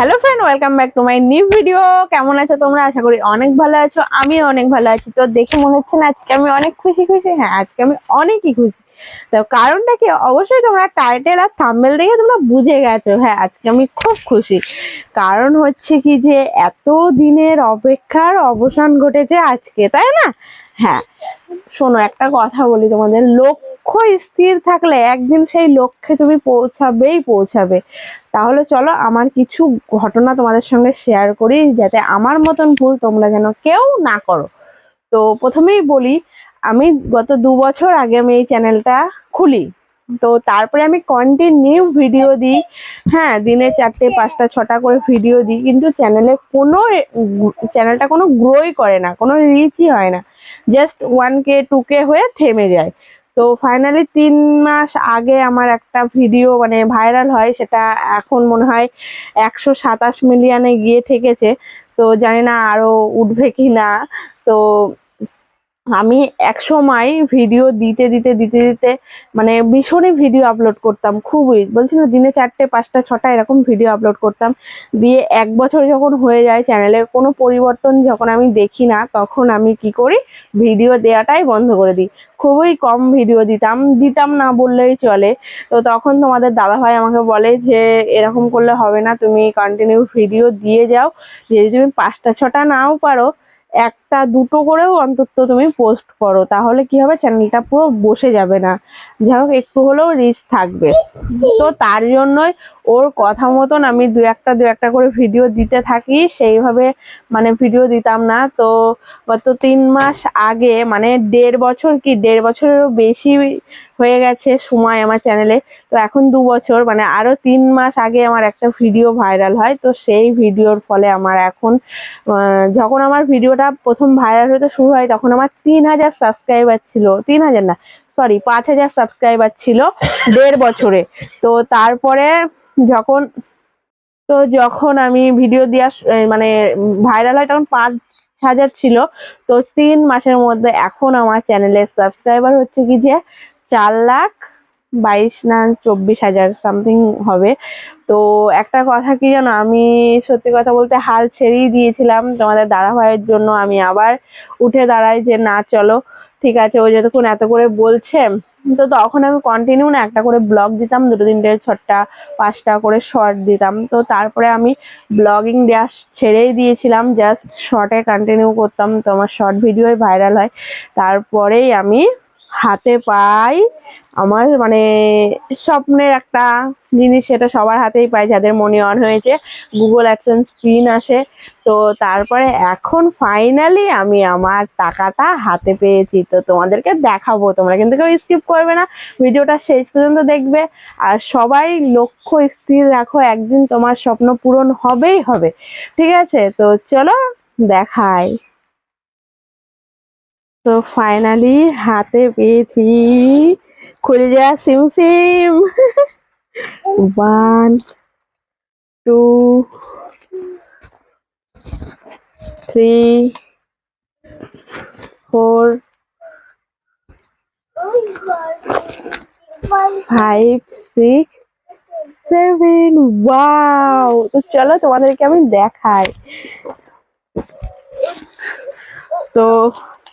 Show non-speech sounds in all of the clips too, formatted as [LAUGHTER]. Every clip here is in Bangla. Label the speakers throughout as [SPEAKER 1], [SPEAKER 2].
[SPEAKER 1] Hello friend welcome back to my new video কেমন আছো তোমরা? আশা করি অনেক ভালো আছো। আমি অনেক ভালো আছি। তো দেখে মনে হচ্ছে না আজকে আমি অনেক খুশি খুশি? হ্যাঁ আজকে আমি অনেকই খুশি। তো কারণটা কি? অবশ্যই তোমরা টাইটেল আর থাম্বেল দেখে তোমরা বুঝে গেছো। হ্যাঁ আজকে আমি খুব খুশি। কারণ হচ্ছে কি যে, এত দিনের অপেক্ষার অবসান ঘটেছে আজকে, তাই না? হ্যাঁ শোনো, একটা কথা বলি তোমাদের। লক্ষ্য স্থির থাকলে একদিন সেই লক্ষ্যে তুমি পৌঁছাবেই পৌঁছাবে। তাহলে চলো, আমার কিছু ঘটনা তোমাদের সঙ্গে শেয়ার করি, যাতে আমার মতন ভুল তোমরা যেন কেউ না করো। তো প্রথমেই বলি আমি গত দু বছর আগে আমি এই চ্যানেলটা খুলি। তো তারপরে আমি কন্টিনিউ ভিডিও দিই। হ্যাঁ দিনে চারটে, পাঁচটা, ছটা করে ভিডিও দিই। কিন্তু চ্যানেলে কোনো চ্যানেলটা কোনো গ্রোই করে না, কোনো রিচই হয় না। Just one K two K হয়ে থেমে যায়। তো ফাইনালি তিন মাস আগে আমার একটা ভিডিও মানে ভাইরাল হয়, সেটা এখন মনে হয় একশো সাতাশ মিলিয়নে গিয়ে ঠেকেছে। তো জানি না আরও উঠবে কি না তো আমি এক সময় ভিডিও দিতে দিতে দিতে দিতে মানে ভীষণই ভিডিও আপলোড করতাম, খুবই। বলছি না, দিনে চারটে, পাঁচটা, ছটা এরকম ভিডিও আপলোড করতাম। দিয়ে এক বছর যখন হয়ে যায় চ্যানেলের কোনো পরিবর্তন যখন আমি দেখি না, তখন আমি কি করি? ভিডিও দেওয়াটাই বন্ধ করে দিই। খুবই কম ভিডিও দিতাম দিতাম না বললেই চলে। তো তখন তোমাদের দাদাভাই আমাকে বলে যে, এরকম করলে হবে না, তুমি কন্টিনিউ ভিডিও দিয়ে যাও। যদি তুমি পাঁচটা, ছটা নাও পারো একটা দুটো করেও অন্তত তুমি পোস্ট করো। তাহলে কি হবে? চ্যানেলটা পুরো বসে যাবে না। যাই হোক, একটু হলেও রিচ থাকবে। তো তার জন্যই ওর কথা মতন আমি দু একটা দু একটা করে ভিডিও দিতে থাকি। সেইভাবে মানে ভিডিও দিতাম না। তো গত তিন মাস আগে মানে দেড় বছর কি, দেড় বছরেরও বেশি হয়ে গেছে সময় আমার চ্যানেলে তো এখন দু বছর মানে আরও তিন মাস আগে আমার একটা ভিডিও ভাইরাল হয়। তো সেই ভিডিওর ফলে আমার এখন যখন আমার ভিডিওটা প্রথম ভাইরাল হতে শুরু হয় তখন আমার তিন হাজার সাবস্ক্রাইবার ছিল। তিন হাজার না সরি পাঁচ হাজার সাবস্ক্রাইবার ছিল [COUGHS] দেড় বছরে। তো তারপরে যখন তো যখন আমি ভিডিও দেওয়া মানে ভাইরাল হয় তখন পাঁচ হাজার ছিল। তো তিন মাসের মধ্যে এখন আমার চ্যানেলের সাবস্ক্রাইবার হচ্ছে কি যে চার লাখ বাইশ না চব্বিশ হাজার সামথিং হবে। তো একটা কথা কি জানো, আমি সত্যি কথা বলতে হাল ছেড়েই দিয়েছিলাম তোমাদের দাদা ভাইয়ের জন্য। আমি আবার উঠে দাঁড়াই যে, না, চলো, ঠিক আছে, ও যতক্ষণ এত করে বলছে, তো তখন আমি কন্টিনিউ না, একটা করে ব্লগ দিতাম, দুটো তিনটে ছটা, পাঁচটা করে শর্ট দিতাম। তো তারপরে আমি ব্লগিং দেওয়া ছেড়েই দিয়েছিলাম জাস্ট শর্টে কন্টিনিউ করতাম, তো আমার শর্ট ভিডিওই ভাইরাল হয়। তারপরেই আমি হাতে পাই। আমার মানে স্বপ্নের একটা জিনিস সেটা সবার হাতেই পাই, যাদের মনে অন হয়েছে। গুগল অ্যাডসেন্স স্ক্রিন আসে। তো তারপরে এখন ফাইনালি আমি আমার টাকাটা হাতে পেয়েছি। তো তোমাদেরকে দেখাবো। তোমরা কিন্তু কেউ স্কিপ করবে না। ভিডিওটা শেষ পর্যন্ত দেখবে। আর সবাই লক্ষ্য স্থির রাখো, একদিন তোমার স্বপ্ন পূরণ হবেই হবে। ঠিক আছে? তো চলো দেখাই তো ফাইনালি হাতে পেয়েছি খুলে যা SIM SIM one two three four five six seven wow তো চলো তোমাদেরকে আমি দেখাই তো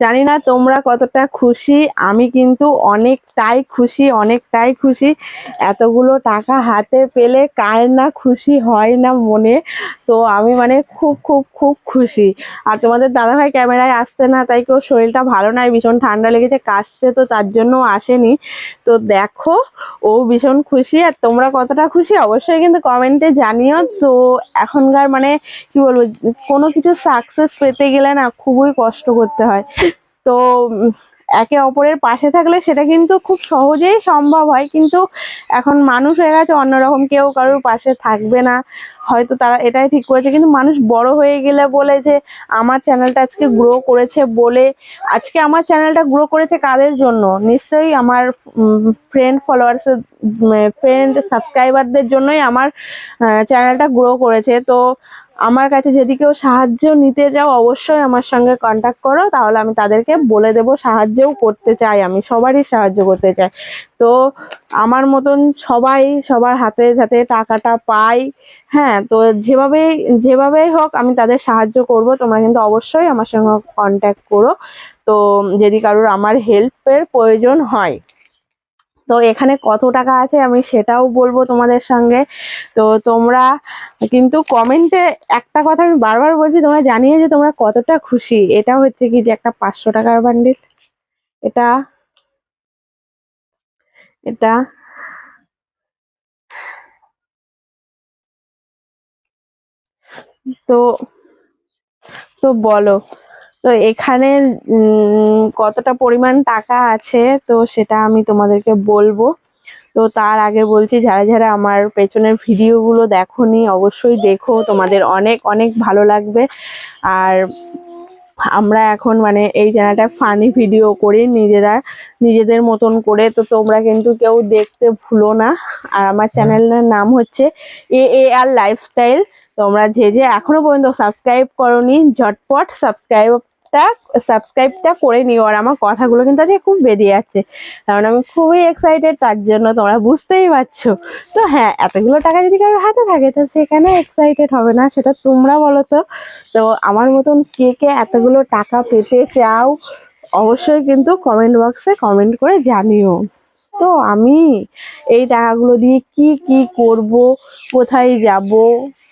[SPEAKER 1] জানি না তোমরা কতটা খুশি, আমি কিন্তু অনেকটাই খুশি অনেকটাই খুশি। এতগুলো টাকা হাতে পেলে কার না খুশি হয় না মনে? তো আমি মানে খুব খুব খুব খুশি। আর তোমাদের দাদাভাই ক্যামেরায় আসছে না, তাই কেউ শরীরটা ভালো নয় ভীষণ ঠান্ডা লেগেছে, কাশছে তো তার জন্য আসেনি। তো দেখো, ও ভীষণ খুশি, আর তোমরা কতটা খুশি অবশ্যই কিন্তু কমেন্টে জানিও। তো এখনকার মানে কি বলব, কোনো কিছু সাকসেস পেতে গেলে না খুবই কষ্ট করতে হয়। তো একে অপরের পাশে থাকলে সেটা কিন্তু খুব সহজেই সম্ভব হয়। কিন্তু এখন মানুষ হয়ে গেছে অন্যরকম, কেউ কারোর পাশে থাকবে না। হয়তো তারা এটাই ঠিক করেছে, কিন্তু মানুষ বড় হয়ে গেলে বলে যে, আমার চ্যানেলটা আজকে গ্রো করেছে বলে, আজকে আমার চ্যানেলটা গ্রো করেছে কাদের জন্য? নিশ্চয়ই আমার ফ্রেন্ড ফলোয়ার্স ফ্রেন্ড সাবস্ক্রাইবারদের জন্যই আমার চ্যানেলটা গ্রো করেছে। তো আমার কাছে যদি কেউ সাহায্য নিতে যাও, অবশ্যই আমার সঙ্গে কন্ট্যাক্ট করো, তাহলে আমি তাদেরকে বলে দেব সাহায্যও করতে চাই, আমি সবারই সাহায্য করতে চাই। তো আমার মতন সবাই সবার হাতে হাতে টাকাটা পাই হ্যাঁ তো যেভাবে, যেভাবেই হোক আমি তাদের সাহায্য করব, তোমরা কিন্তু অবশ্যই আমার সঙ্গে কন্ট্যাক্ট করো। তো যদি কারোর আমার হেল্পের প্রয়োজন হয় তো এখানে কত টাকা আছে আমি সেটাও বলব তোমাদের সঙ্গে। তো তোমরা কিন্তু কমেন্টে একটা কথা আমি বারবার বলছি, তোমরা জানিয়ে যে তোমরা কতটা খুশি। এটা হচ্ছে কি যে একটা পাঁচশো টাকার বান্ডিল এটা এটা, তো তো বলো। তো এখানে কতটা পরিমাণ টাকা আছে, তো সেটা আমি তোমাদেরকে বলব। তো তার আগে বলছি, যারা যারা আমার পেছনের ভিডিওগুলো দেখোনি, অবশ্যই দেখো। তোমাদের অনেক অনেক ভালো লাগবে। আর আমরা এখন মানে এই চ্যানেলটা ফানি ভিডিও করি নিজেরা, নিজেদের মতন করে। তো তোমরা কিন্তু কেউ দেখতে ভুলো না। আর আমার চ্যানেলের নাম হচ্ছে এ এ আর লাইফস্টাইল তোমরা যে যে এখনও পর্যন্ত সাবস্ক্রাইব করনি, ঝটপট সাবস্ক্রাইবটা সাবস্ক্রাইবটা করে নিও। আর আমার কথাগুলো কিন্তু আজকে খুব বেরিয়ে যাচ্ছে। কারণ আমি খুবই এক্সাইটেড তার জন্য, তোমরা বুঝতেই পারছ। তো হ্যাঁ এতগুলো টাকা যদি কারোর হাতে থাকে, তো সেখানে এক্সাইটেড হবে না? সেটা তোমরা বলো তো। তো আমার মতন কে কে এতগুলো টাকা পেতে চাও, অবশ্যই কিন্তু কমেন্ট বক্সে কমেন্ট করে জানিও। তো আমি এই টাকাগুলো দিয়ে কি কি করব, কোথায় যাব?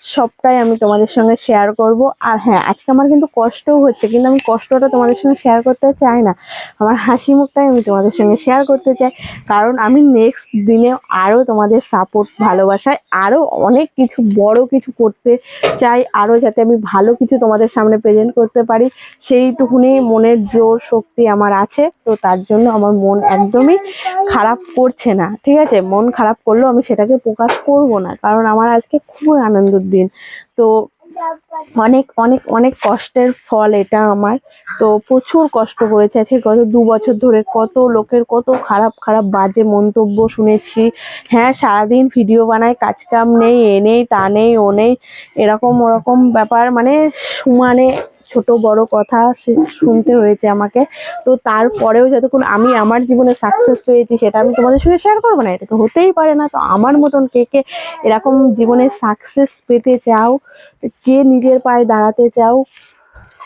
[SPEAKER 1] সবটাই আমি তোমাদের সঙ্গে শেয়ার করব। আর হ্যাঁ আজকে আমার কিন্তু কষ্টও হচ্ছে, কিন্তু আমি কষ্টটা তোমাদের সঙ্গে শেয়ার করতে চাই না। আমার হাসি মুখটাই আমি তোমাদের সঙ্গে শেয়ার করতে চাই। কারণ আমি নেক্সট দিনে আরও তোমাদের সাপোর্ট ভালোবাসায় আরও অনেক কিছু, বড় কিছু করতে চাই আরও যাতে আমি ভালো কিছু তোমাদের সামনে প্রেজেন্ট করতে পারি। সেইটুকুনি মনের জোর, শক্তি আমার আছে, তো তার জন্য আমার মন একদমই খারাপ করছে না। ঠিক আছে? মন খারাপ করলেও আমি সেটাকে প্রকাশ করব না। কারণ আমার আজকে খুবই আনন্দের দিন। তো অনেক অনেক অনেক কষ্টের ফল এটা আমার। তো প্রচুর কষ্ট করেছে আজকে গত দু বছর ধরে। কত লোকের কত খারাপ খারাপ বাজে মন্তব্য শুনেছি। হ্যাঁ সারাদিন ভিডিও বানায়, কাজ কাম নেই, এ নেই, তা নেই, ও নেই। এরকম ওরকম ব্যাপার মানে সমানে ছোট বড় কথা শুনতে হয়েছে আমাকে। তো তারপরেও যতক্ষণ আমি আমার জীবনে সাকসেস পেয়েছি, সেটা আমি তোমাদের সঙ্গে শেয়ার করব না, এটা তো হতেই পারে না। তো আমার মতন কে কে এরকম জীবনে সাকসেস পেতে চাও, কে নিজের পায়ে দাঁড়াতে চাও,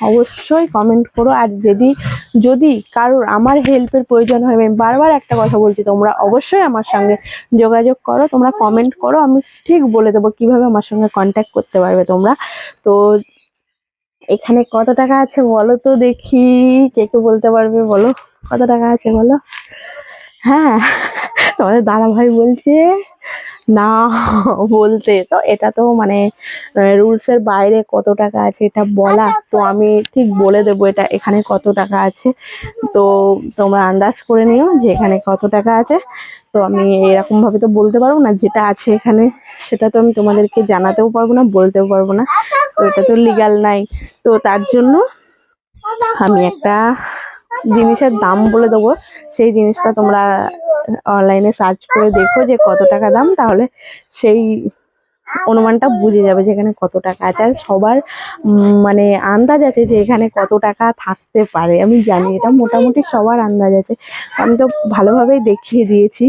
[SPEAKER 1] অবশ্যই কমেন্ট করো। আর যদি যদি কারোর আমার হেল্পের প্রয়োজন হয়, আমি বারবার একটা কথা বলছি, তোমরা অবশ্যই আমার সঙ্গে যোগাযোগ করো, তোমরা কমেন্ট করো, আমি ঠিক বলে দেবো কীভাবে আমার সঙ্গে কন্ট্যাক্ট করতে পারবে তোমরা। তো এখানে কত টাকা আছে বলো তো দেখি। কে কে বলতে পারবে বলো? কত টাকা আছে বলো? হ্যাঁ তোমাদের দাদা ভাই বলছে না [LAUGHS] বলতে। তো এটা তো মানে রুলস এর বাইরে কত টাকা আছে এটা বলা। তো আমি ঠিক বলে দেবো এটা এখানে কত টাকা আছে। তো তোমরা আন্দাজ করে নিও যে এখানে কত টাকা আছে। তো আমি এরকম ভাবে তো বলতে পারব না, যেটা আছে এখানে সেটা তো আমি তোমাদেরকে জানাতেও পারব না, বলতেও পারব না। তো এটা তো লিগ্যাল নাই। তো তার জন্য আমি একটা জিনিসের দাম বলে দেবো। সেই জিনিসটা তোমরা অনলাইনে সার্চ করে দেখো যে কত টাকা দাম, তাহলে সেই অনুমানটা বুঝে যাবে যে এখানে কত টাকা আছে। আর সবার মানে আন্দাজ আছে যে এখানে কত টাকা থাকতে পারে। আমি জানি এটা মোটামুটি সবার আন্দাজ আছে। আমি তো ভালোভাবেই দেখিয়ে দিয়েছি।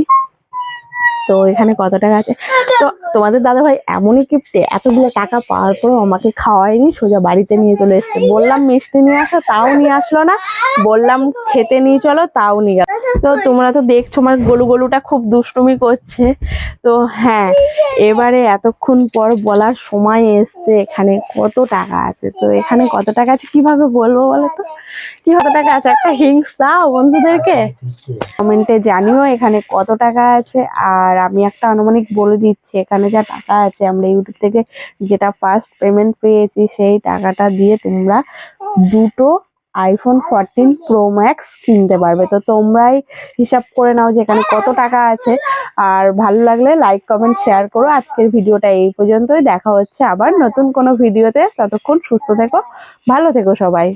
[SPEAKER 1] তো এখানে কত টাকা আছে? তো তোমাদের দাদা ভাই এমনই কিপ্টে, এতগুলো টাকা পাওয়ার পরেও আমাকে খাওয়ায়নি, সোজা বাড়িতে নিয়ে চলে এসছে। বললাম, মিষ্টি নিয়ে আসো, তাও নিয়ে আসলো না। বললাম, খেতে নিয়ে চলো, তাও নিয়ে গেল। তো তোমরা তো দেখছ, আমার গোলু গলুটা খুব দুষ্টুমি করছে। তো হ্যাঁ এবারে এতক্ষণ পর বলার সময় এসছে, এখানে কত টাকা আছে? তো এখানে কত টাকা আছে, কীভাবে বলব বলো তো? কি কত টাকা আছে? একটা হিংস দাও বন্ধুদেরকে। কমেন্টে জানিও এখানে কত টাকা আছে। আর আমি একটা আনুমানিক বলে দিচ্ছি এখানে যা টাকা আছে আমরা ইউটিউব থেকে যেটা ফার্স্ট পেমেন্ট পেয়েছি সেই টাকাটা দিয়ে তোমরা দুটো আইফোন ফোরটিন প্রো ম্যাক্স কিনতে পারবে। তো তোমরাই হিসাব করে নাও যে এখানে কত টাকা আছে। আর ভালো লাগলে লাইক কমেন্ট শেয়ার করো। আজকের ভিডিওটা এই পর্যন্তই। দেখা হচ্ছে আবার নতুন কোনো ভিডিওতে। ততক্ষণ সুস্থ থেকো ভালো থেকো সবাই।